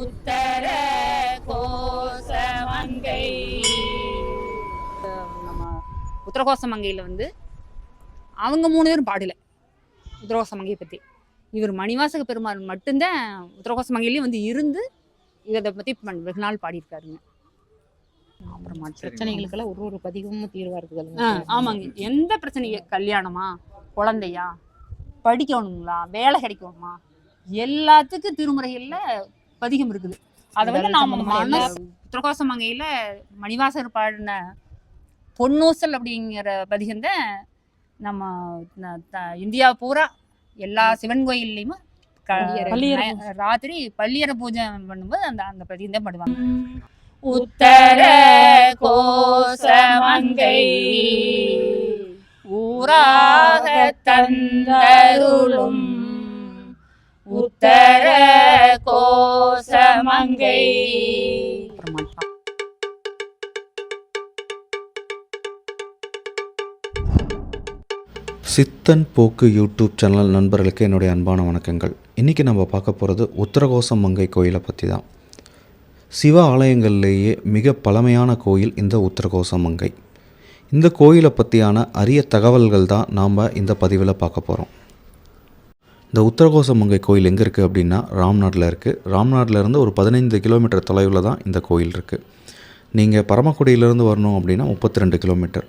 உத்தர கோசமங்கை நம்ம உத்தரகோசமங்கையில் வந்து அவங்க மூணு பேரும் பாடல. உத்தரகோசமங்கையை பற்றி இவர் மணிவாசக பெருமாள் மட்டும்தான் உத்தரகோசமங்கையிலையும் வந்து இருந்து இதை பற்றி வெகு நாள் பாடியிருக்காருங்க. அப்புறம் பிரச்சனைகளுக்கெல்லாம் ஒரு ஒரு பதிகமும் தீர்வா ஆ இருக்குதுங்க ஆமாங்க. எந்த பிரச்சனைங்க கல்யாணமா குழந்தையா படிக்கணுங்களா வேலை கிடைக்கணுமா எல்லாத்துக்கும் திருமுறைகள்ல பதிகம் இருக்குது. அதை வந்து நாம மனசு உத்தரகோசமங்கையில மணிவாசகர் பாடின பொன்னூசல் அப்படிங்கிற பதிகம் தான் நம்ம இந்தியா பூரா எல்லா சிவன் கோயில்லையும் ராத்திரி பள்ளியறை பூஜை பண்ணும்போது அந்த அந்த பதிகம் தான் பாடுவாங்க. உத்தர கோசமங்கை ஊராக தந்தருளும் உத்தர கோசமங்கை சித்தன் போக்கு யூடியூப் சேனல் நண்பர்களுக்கு என்னுடைய அன்பான வணக்கங்கள். இன்றைக்கி நம்ம பார்க்க போகிறது உத்தரகோசம் மங்கை கோயிலை பற்றி தான். சிவ ஆலயங்கள்லேயே மிக பழமையான கோயில் இந்த உத்தரகோசம் மங்கை இந்த கோயிலை பற்றியான அரிய தகவல்கள் தான் நாம் இந்த பதிவில் பார்க்க போகிறோம் இந்த உத்தரகோசமங்கை கோயில் எங்கே இருக்குது அப்படின்னா ராம்நாட்டில் இருக்குது. ராம்நாட்டிலேருந்து ஒரு பதினைந்து கிலோமீட்டர் தொலைவில் தான் இந்த கோயில் இருக்குது. நீங்கள் பரமக்குடியிலேருந்து வரணும் அப்படின்னா முப்பத்தி ரெண்டு கிலோமீட்டர்.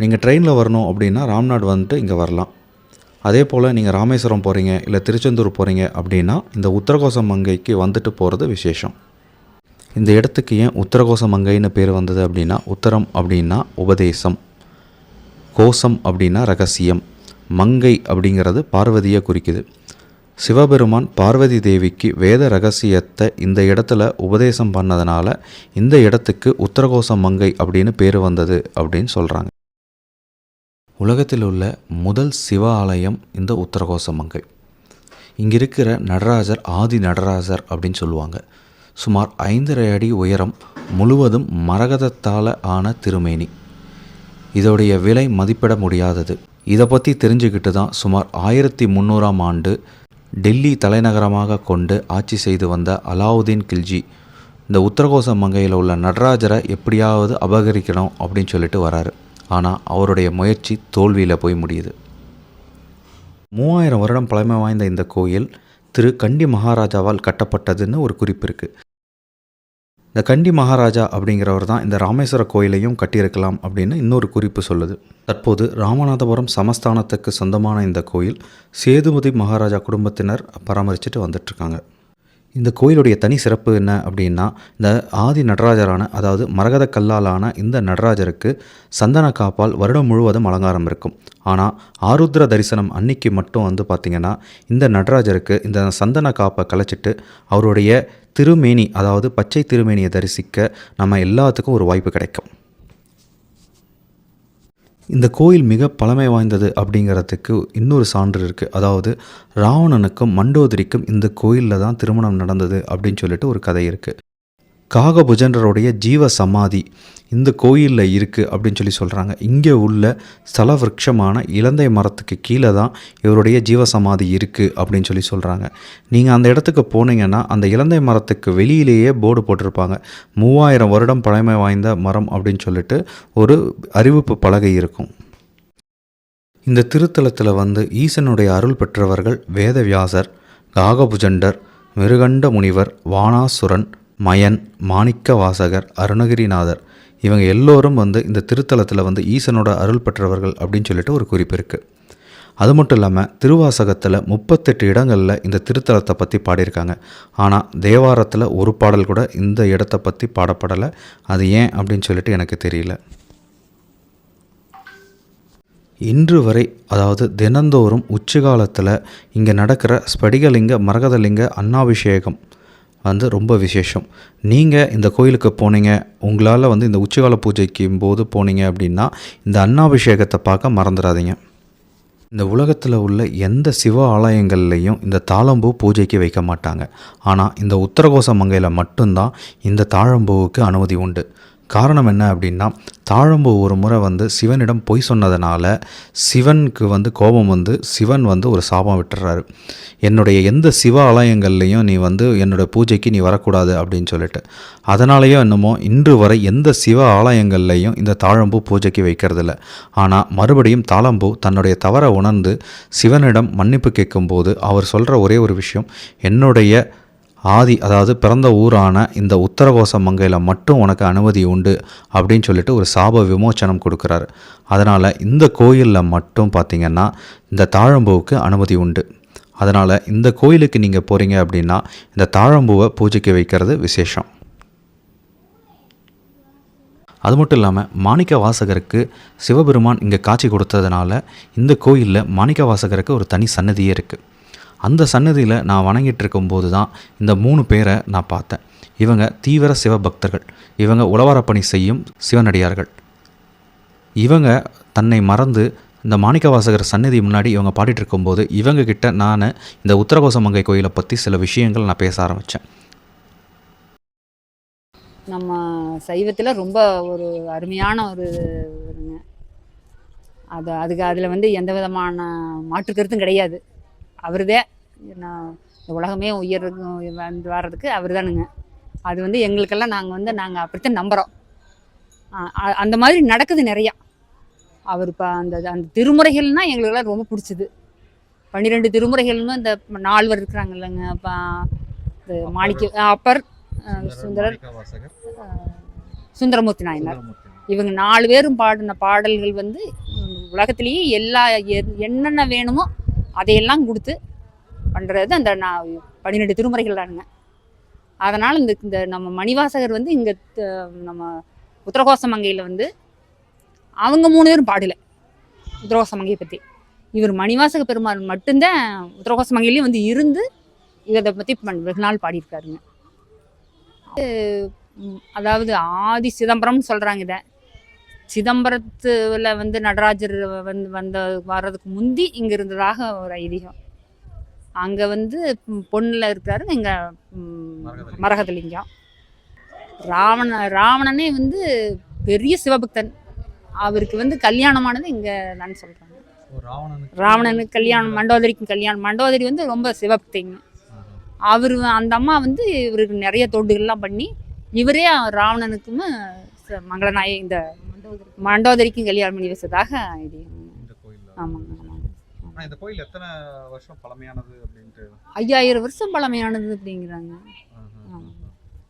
நீங்கள் ட்ரெயினில் வரணும் அப்படின்னா ராம்நாடு வந்துட்டு இங்கே வரலாம். அதே போல் நீங்கள் ராமேஸ்வரம் போகிறீங்க இல்லை திருச்செந்தூர் போகிறீங்க அப்படின்னா இந்த உத்தரகோசம் மங்கைக்கு வந்துட்டு போகிறது விசேஷம். இந்த இடத்துக்கு ஏன் உத்தரகோச மங்கைன்னு பேர் வந்தது அப்படின்னா உத்தரம் அப்படின்னா உபதேசம் கோசம் அப்படின்னா ரகசியம். மங்கை அப்படிங்கிறது பார்வதியை குறிக்குது. சிவபெருமான் பார்வதி தேவிக்கு வேத ரகசியத்தை இந்த இடத்துல உபதேசம் பண்ணதுனால இந்த இடத்துக்கு உத்தரகோச மங்கை அப்படின்னு பேர் வந்தது அப்படின்னு சொல்கிறாங்க உலகத்தில் உள்ள முதல் சிவ ஆலயம் இந்த உத்தரகோச மங்கை. இங்கே இருக்கிற நடராஜர் ஆதி நடராஜர் அப்படின்னு சொல்லுவாங்க. சுமார் ஐந்தரை அடி உயரம் முழுவதும் மரகதத்தால் ஆன திருமேனி. இதோடைய விலை மதிப்பிட முடியாதது. இதை பற்றி தெரிஞ்சுக்கிட்டு தான் சுமார் ஆயிரத்தி முந்நூறாம் ஆண்டு டெல்லி தலைநகரமாக கொண்டு ஆட்சி செய்து வந்த அலாவுதீன் கில்ஜி இந்த உத்தரகோச மங்கையில் உள்ள நடராஜரை எப்படியாவது அபகரிக்கணும் அப்படின்னு சொல்லிட்டு வராரு. ஆனால் அவருடைய முயற்சி தோல்வியில் போய் முடியுது. மூவாயிரம் வருடம் பழமை வாய்ந்த இந்த கோயில் திரு கண்டி மகாராஜாவால் கட்டப்பட்டதுன்னு ஒரு குறிப்பு இருக்குது இந்த கண்டி மகாராஜா அப்படிங்கிறவர் தான் இந்த ராமேஸ்வர கோயிலையும் கட்டியிருக்கலாம் அப்படின்னு இன்னொரு குறிப்பு சொல்லுது. தற்போது ராமநாதபுரம் சமஸ்தானத்துக்கு சொந்தமான இந்த கோயில் சேதுபதி மகாராஜா குடும்பத்தினர் பராமரிச்சுட்டு வந்துட்டுருக்காங்க இந்த கோயிலுடைய தனி சிறப்பு என்ன அப்படின்னா இந்த ஆதி நடராஜரான அதாவது மரகத கல்லாலான இந்த நடராஜருக்கு சந்தன காப்பால் வருடம் முழுவதும் அலங்காரம் இருக்கும். ஆனால் ஆருத்ர தரிசனம் அன்னைக்கு மட்டும் வந்து பார்த்திங்கன்னா இந்த நடராஜருக்கு இந்த சந்தன காப்பை கலைச்சிட்டு அவருடைய திருமேனி அதாவது பச்சை திருமேனியை தரிசிக்க நம்ம எல்லாத்துக்கும் ஒரு வாய்ப்பு கிடைக்கும். இந்த கோயில் மிக பழமை வாய்ந்தது அப்படிங்கிறதுக்கு இன்னொரு சான்று இருக்குது அதாவது ராவணனுக்கும் மண்டோதரிக்கும் இந்த கோயிலில் தான் திருமணம் நடந்தது அப்படின்னு சொல்லிட்டு ஒரு கதை இருக்குது காகபுஜன்றருடைய ஜீவ சமாதி இந்த கோயிலில் இருக்குது அப்படின்னு சொல்லி சொல்கிறாங்க இங்கே உள்ள ஸ்தல இலந்தை மரத்துக்கு கீழே தான் இவருடைய ஜீவ சமாதி இருக்குது அப்படின்னு சொல்லி சொல்கிறாங்க நீங்கள் அந்த இடத்துக்கு போனீங்கன்னா அந்த இலந்தை மரத்துக்கு வெளியிலேயே போர்டு போட்டிருப்பாங்க. மூவாயிரம் வருடம் பழமை வாய்ந்த மரம் அப்படின்னு சொல்லிட்டு ஒரு அறிவிப்பு பலகை இருக்கும். இந்த திருத்தலத்தில் வந்து ஈசனுடைய அருள் பெற்றவர்கள் வேதவியாசர் காகபுஜண்டர் மிருகண்ட முனிவர் வானாசுரன் மயன் மாணிக்க வாசகர் அருணகிரிநாதர். இவங்க எல்லோரும் வந்து இந்த திருத்தலத்தில் வந்து ஈசனோட அருள் பெற்றவர்கள் அப்படின்னு சொல்லிட்டு ஒரு குறிப்பு இருக்குது அது மட்டும் இல்லாமல் திருவாசகத்தில் முப்பத்தெட்டு இடங்களில் இந்த திருத்தலத்தை பற்றி பாடியிருக்காங்க. ஆனால் தேவாரத்தில் ஒரு பாடல் கூட இந்த இடத்த பற்றி பாடப்படலை. அது ஏன் அப்படின்னு சொல்லிட்டு எனக்கு தெரியல. இன்று வரை அதாவது தினந்தோறும் உச்சிகாலத்தில் இங்கே நடக்கிற ஸ்படிகலிங்க மரகதலிங்க அன்னாபிஷேகம் வந்து ரொம்ப விசேஷம். நீங்கள் இந்த கோயிலுக்கு போனீங்க உங்களால் வந்து இந்த உச்சிகால பூஜைக்கும் போது போனீங்க அப்படின்னா இந்த அன்னாபிஷேகத்தை பார்க்க மறந்துடாதீங்க. இந்த உலகத்தில் உள்ள எந்த சிவ ஆலயங்கள்லையும் இந்த தாளம்பூ பூஜைக்கு வைக்க மாட்டாங்க. ஆனால் இந்த உத்தரகோச மங்கையில் மட்டும்தான் இந்த தாழம்பூவுக்கு அனுமதி உண்டு. காரணம் என்ன அப்படின்னா தாழம்பு ஒரு முறை வந்து சிவனிடம் பொய் சொன்னதுனால சிவனுக்கு வந்து கோபம் வந்து சிவன் வந்து ஒரு சாபம் விட்டுறாரு. என்னுடைய எந்த சிவ ஆலயங்கள்லையும் நீ வந்து என்னோட பூஜைக்கு நீ வரக்கூடாது அப்படின்னு சொல்லிட்டு. அதனாலேயோ என்னமோ இன்று வரை எந்த சிவ ஆலயங்கள்லையும் இந்த தாழம்பூ பூஜைக்கு வைக்கிறதில்ல. ஆனால் மறுபடியும் தாழம்பூ தன்னுடைய தவறை உணர்ந்து சிவனிடம் மன்னிப்பு கேட்கும்போது அவர் சொல்கிற ஒரே ஒரு விஷயம் என்னுடைய ஆதி அதாவது பிறந்த ஊரான இந்த உத்தரகோச மங்கையில் மட்டும் உனக்கு அனுமதி உண்டு அப்படின்னு சொல்லிட்டு ஒரு சாப விமோச்சனம் கொடுக்குறாரு. அதனால் இந்த கோயிலில் மட்டும் பார்த்திங்கன்னா இந்த தாழம்பூவுக்கு அனுமதி உண்டு. அதனால் இந்த கோயிலுக்கு நீங்கள் போகிறீங்க அப்படின்னா இந்த தாழம்பூவை பூஜைக்கு வைக்கிறது விசேஷம். அது மட்டும் இல்லாமல் மாணிக்க வாசகருக்கு சிவபெருமான் இங்கே காட்சி கொடுத்ததுனால இந்த கோயிலில் மாணிக்க வாசகருக்கு ஒரு தனி சன்னதியே இருக்குது அந்த சன்னதியில் நான் வணங்கிட்டு இருக்கும்போது தான் இந்த மூணு பேரை நான் பார்த்தேன். இவங்க தீவிர சிவபக்தர்கள். இவங்க உளவாரப்பணி செய்யும் சிவனடியார்கள். இவங்க தன்னை மறந்து இந்த மாணிக்கவாசகர் சன்னதி முன்னாடி இவங்க பாடிட்டு இருக்கும்போது இவங்க கிட்ட நான் இந்த உத்தரகோசமங்கை கோயிலை பற்றி சில விஷயங்கள் நான் பேச ஆரம்பித்தேன் நம்ம சைவத்தில் ரொம்ப ஒரு அருமையான ஒரு அது அதுக்கு அதில் வந்து எந்த விதமான மாற்று கருத்தும் கிடையாது. அவர்தே நான் இந்த உலகமே உயர் வந்து வர்றதுக்கு அவர் தானுங்க அது வந்து எங்களுக்கெல்லாம் நாங்கள் வந்து நாங்கள் அப்படித்தான் நம்புகிறோம் அந்த மாதிரி நடக்குது நிறையா. அவர் இப்போ அந்த அந்த திருமுறைகள்னால் எங்களுக்கெல்லாம் ரொம்ப பிடிச்சது. பன்னிரெண்டு திருமுறைகள்னு இந்த நால்வர் இருக்கிறாங்க இல்லைங்க அப்போ இந்த மாணிக்க அப்பர் சுந்தரர் சுந்தரமூர்த்தி நாயனார். இவங்க நாலு பேரும் பாடின பாடல்கள் வந்து உலகத்திலேயே எல்லா என்னென்ன வேணுமோ அதையெல்லாம் கொடுத்து பண்ணுறது அந்த நான் பன்னிரெண்டு திருமுறைகள் தானுங்க. அதனால் இந்த இந்த நம்ம மணிவாசகர் வந்து இங்கே நம்ம உத்தரகோசமங்கையில் வந்து அவங்க மூணு பேரும் பாடலை. உத்தரகோசமங்கையை பற்றி இவர் மணிவாசக பெருமாள் மட்டும்தான் உத்தரகோசமங்கையிலேயே வந்து இருந்து இதை பற்றி வெகு நாள் பாடியிருக்காருங்க. அதாவது ஆதி சிதம்பரம்னு சொல்கிறாங்க இதை. சிதம்பரத்துல வந்து நடராஜர் வந்து வந்த வர்றதுக்கு முந்தி இங்கே இருந்ததாக ஒரு ஐதீகம். அங்கே வந்து பொண்ணுல இருக்காரு இங்கே மரகதலிங்கம். ராவண ராவணனே வந்து பெரிய சிவபக்தன். அவருக்கு வந்து கல்யாணமானது இங்கே தான் சொல்கிறாங்க ராவணனுக்கு கல்யாணம் மண்டோதரிக்கு கல்யாணம். மண்டோதரி வந்து ரொம்ப சிவபக்திங்க அவர் அந்த அம்மா வந்து இவருக்கு நிறைய தொண்டுகள்லாம் பண்ணி இவரே ராவணனுக்கும் மங்களநாய இந்த மண்டோதரிக்கும் கல்யாணம் பண்ணி வச்சதாக இது ஆமாங்க. இந்த கோயில் எத்தனை வருஷம் பழமையானது அப்படின்ட்டு? ஐயாயிரம் வருஷம் பழமையானது அப்படிங்கிறாங்க.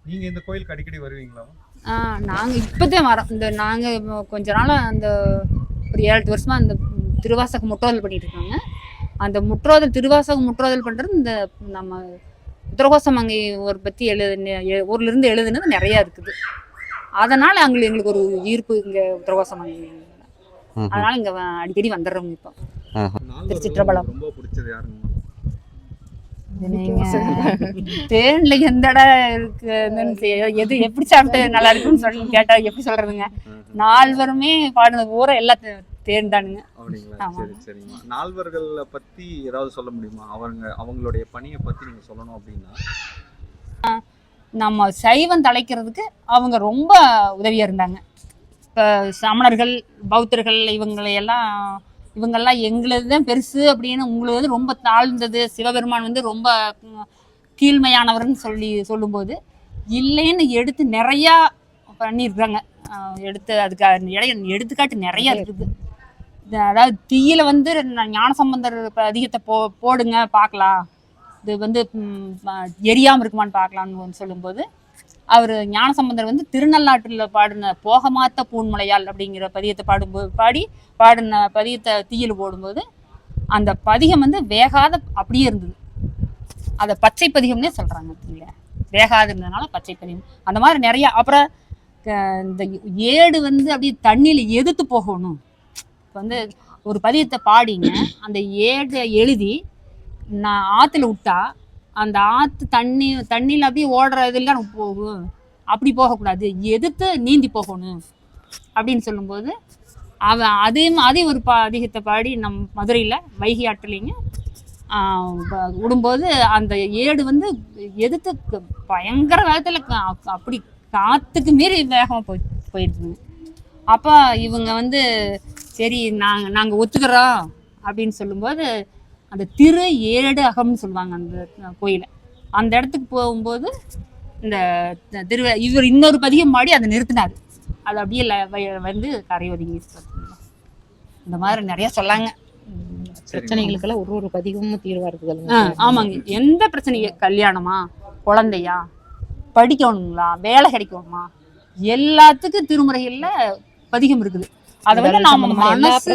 நீங்கள் இந்த கோயிலுக்கு அடிக்கடி வருவீங்களா? ஆ நாங்கள் இப்போதான் வரோம். இந்த நாங்கள் கொஞ்ச நாளாக அந்த ஒரு ஏழு எட்டு வருஷமாக அந்த திருவாசக முற்றோதல் பண்ணிட்டு இருக்காங்க அந்த முற்றோதல் திருவாசக முற்றோதல் பண்ணுறது இந்த நம்ம உத்தரகோசமங்கை ஒரு பற்றி எழுது எ- ஊர்லேருந்து எழுதுனது நிறையா இருக்குது. அதனால் அங்கே எங்களுக்கு ஒரு ஈர்ப்பு இங்கே உத்தரகோசமங்கை அதனால் இங்கே அடிக்கடி வந்துடுறோங்க இப்போ. திருச்சிற்றம்பலம். ரொம்ப பிடிச்சது யாருங்க? தேன்ல எந்த இடம் இருக்குன்னு எது எப்படி சாப்பிட்டு நல்லா இருக்குன்னு சொல்லி கேட்டா எப்படி சொல்றதுங்க? நால்வருமே பாடின ஊரை எல்லாம் தே- தேன் தானுங்க. அப்படிங்களா? ஆமா. சரி சரிங்கம்மா. நால்வர்களை பத்தி ஏதாவது சொல்ல முடியுமா? அவங்க அவங்களுடைய பணியை பத்தி நீங்க சொல்லணும் அப்படின்னா. நம்ம சைவம் தலைக்கிறதுக்கு அவங்க ரொம்ப உதவியா இருந்தாங்க. இப்போ சமணர்கள் பௌத்தர்கள் இவங்களையெல்லாம் இவங்கெல்லாம் எங்களுது தான் பெருசு அப்படின்னு உங்களுக்கு வந்து ரொம்ப தாழ்ந்தது சிவபெருமான் வந்து ரொம்ப கீழ்மையானவர்னு சொல்லி சொல்லும்போது இல்லைன்னு எடுத்து நிறையா பண்ணியிருக்காங்க. எடுத்து அதுக்கு இடைய எடுத்துக்காட்டு நிறைய இருக்குது. அதாவது தீயில வந்து ஞானசம்பந்தர் இப்ப அதிகத்தை போ போடுங்க பார்க்கலாம். இது வந்து எரியாமல் எரியாம இருக்குமான்னு பார்க்கலாம்னு சொல்லும்போது அவர் ஞானசம்பந்தர் வந்து திருநள்ளாற்றில் பாடின போகமாத்த பூன்மலையால் அப்படிங்கிற பதியத்தை பாடும்போது பாடி பாடின பதியத்தை தீயில் போடும்போது அந்த பதிகம் வந்து வேகாத அப்படியே இருந்தது. அதை பச்சை பதிகம்னே சொல்கிறாங்க இல்லையா? வேகாது இருந்ததுனால பச்சை பதிகம். அந்த மாதிரி நிறையா அப்புறம் இந்த ஏடு வந்து அப்படியே தண்ணியில் எதிர்த்து போகணும். இப்போ வந்து ஒரு பதியத்தை பாடிங்க அந்த ஏடை எழுதி நான் ஆற்றுல விட்டா அந்த ஆற்று தண்ணி தண்ணியில் அப்படியே ஓடுற இதெல்லாம் போகும் அப்படி போகக்கூடாது. எதிர்த்து நீந்தி போகணும். அப்படின்னு சொல்லும்போது அவன் அதையும் அதே ஒரு பா அதிகத்தை பாடி நம் மதுரையில் வைகை ஆற்றுலிங்க விடும்போது அந்த ஏடு வந்து எதிர்த்து பயங்கர வேகத்தில் அப்படி காற்றுக்கு மீறி வேகமாக போய் போயிடுச்சுங்க அப்போ இவங்க வந்து சரி நாங்கள் நாங்கள் ஒத்துக்கிறோம் அப்படின்னு சொல்லும்போது அந்த திரு ஏடு அகம்னு சொல்லுவாங்க அந்த கோயிலை. அந்த இடத்துக்கு போகும்போது இந்த திரு இவர் இன்னொரு பதிகம் பாடி அதை நிறுத்தினார். அது அப்படியே வந்து கரை பார்த்தீங்களா. இந்த மாதிரி நிறைய சொல்லாங்க. பிரச்சனைகளுக்கெல்லாம் ஒரு ஒரு பதிகமும் தீர்வா ஆ, இருக்குதுங்க ஆமாங்க. எந்த பிரச்சனைங்க கல்யாணமா குழந்தையா படிக்கணுங்களா வேலை கிடைக்கணுமா எல்லாத்துக்கும் திருமுறைகள்ல பதிகம் இருக்குது. அதை வந்து எல்லா மனசு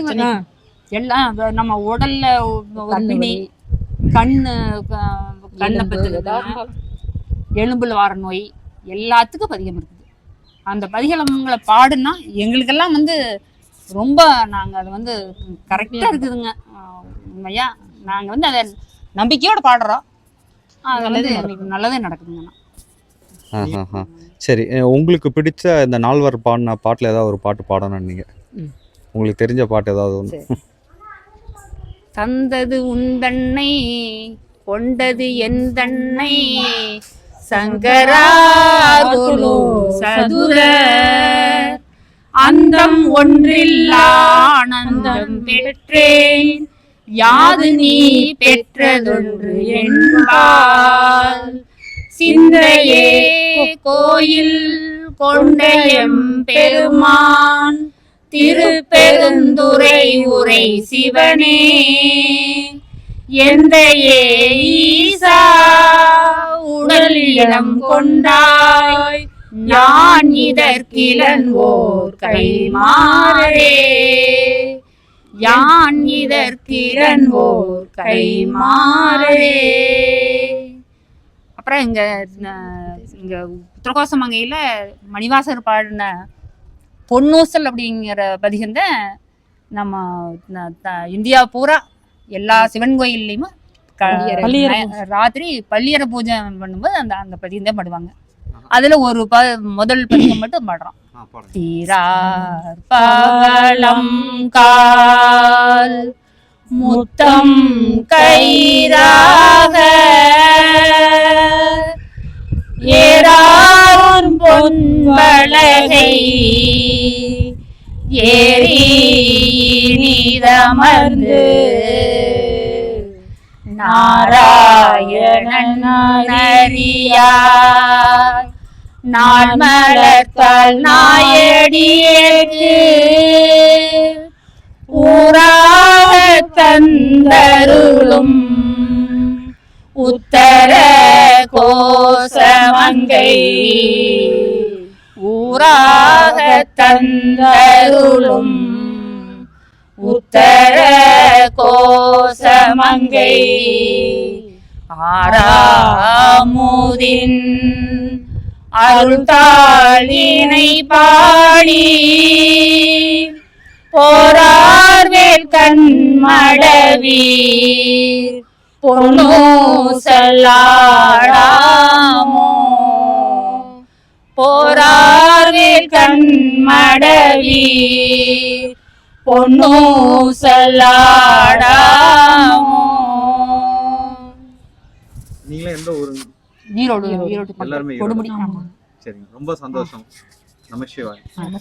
எல்லாம் நம்ம உடல்ல ஒ- ஒரு கண்ணு கண்ணு பத்து. எலும்புல வார நோய் எல்லாத்துக்கும் பதிகம் இருக்குது. அந்த பதிகளங்களை பாடுனா எங்களுக்கெல்லாம் வந்து ரொம்ப நாங்க அது வந்து கரெக்டா இருக்குதுங்க. உண்மையா? நாங்க வந்து அதை நம்பிக்கையோட பாடுறோம். அது வந்து எங்களுக்கு நல்லதே நடக்குதுங்கண்ணா. சரி உங்களுக்கு பிடிச்ச இந்த நால்வர் பாடின பாட்டில் ஏதாவது ஒரு பாட்டு பாடணும் நீங்கள். உங்களுக்கு தெரிஞ்ச பாட்டு ஏதாவது ஒன்று. தந்தது உந்தன்னை கொண்டது எந்தன்னை சங்கராகுலு சதுர அந்தம் ஒன்றில்லா ஆனந்தம் பெற்றேன். யாது நீ பெற்றதொன்று என்பால் சிந்தையே கோயில் கொண்டயம் பெருமான். திருப்பெருந்துரை உரை சிவனே. எந்த ஏசா உடல் உடலிடம் கொண்டாய் நான் இதற்கிலன் ஓர் கைமாறே யான் இதற்கிலன் ஓர் கைமாறே அப்புறம் இங்க இங்க உத்தரகோசமங்கையில மணிவாசர் பாடின பொன்னூசல் அப்படிங்கிற பதிகந்த நம்ம இந்தியா பூரா எல்லா சிவன் கோயில்லையும் ராத்திரி பள்ளியறை பூஜை பண்ணும்போது அந்த அந்த பதிகம் தான் பாடுவாங்க அதுல ஒரு ப முதல் பதிகம் மட்டும் பாடுறோம். தீரார் பவளம் கால் முத்தம் கயிறாக ஏறாரும் பொன்பலகை ஏறி நீதமர்ந்து நாராயணன் அறியார். நான் மலர்த்தால் நாயடியேற்கு ஊராக தந்தருளும் உத்தர கோசமங்கை. ஊராக தந்தருளும் உத்தர கோசமங்கை. ஆறாமுதின் அருள்தாளினை பாடி போரார் போரார்வேல் கண்மடவீர். பொன்னூசலாடாமோ போரார்வேல் கண்மடவீர் பொன்னூசலாடாமோ நீங்களே எந்த ஊரு ஈரோடு ஈரோடு. எல்லாருமே கொடுமுடி சரிங்க. ரொம்ப சந்தோஷம். நமசிவாய். ஆமா.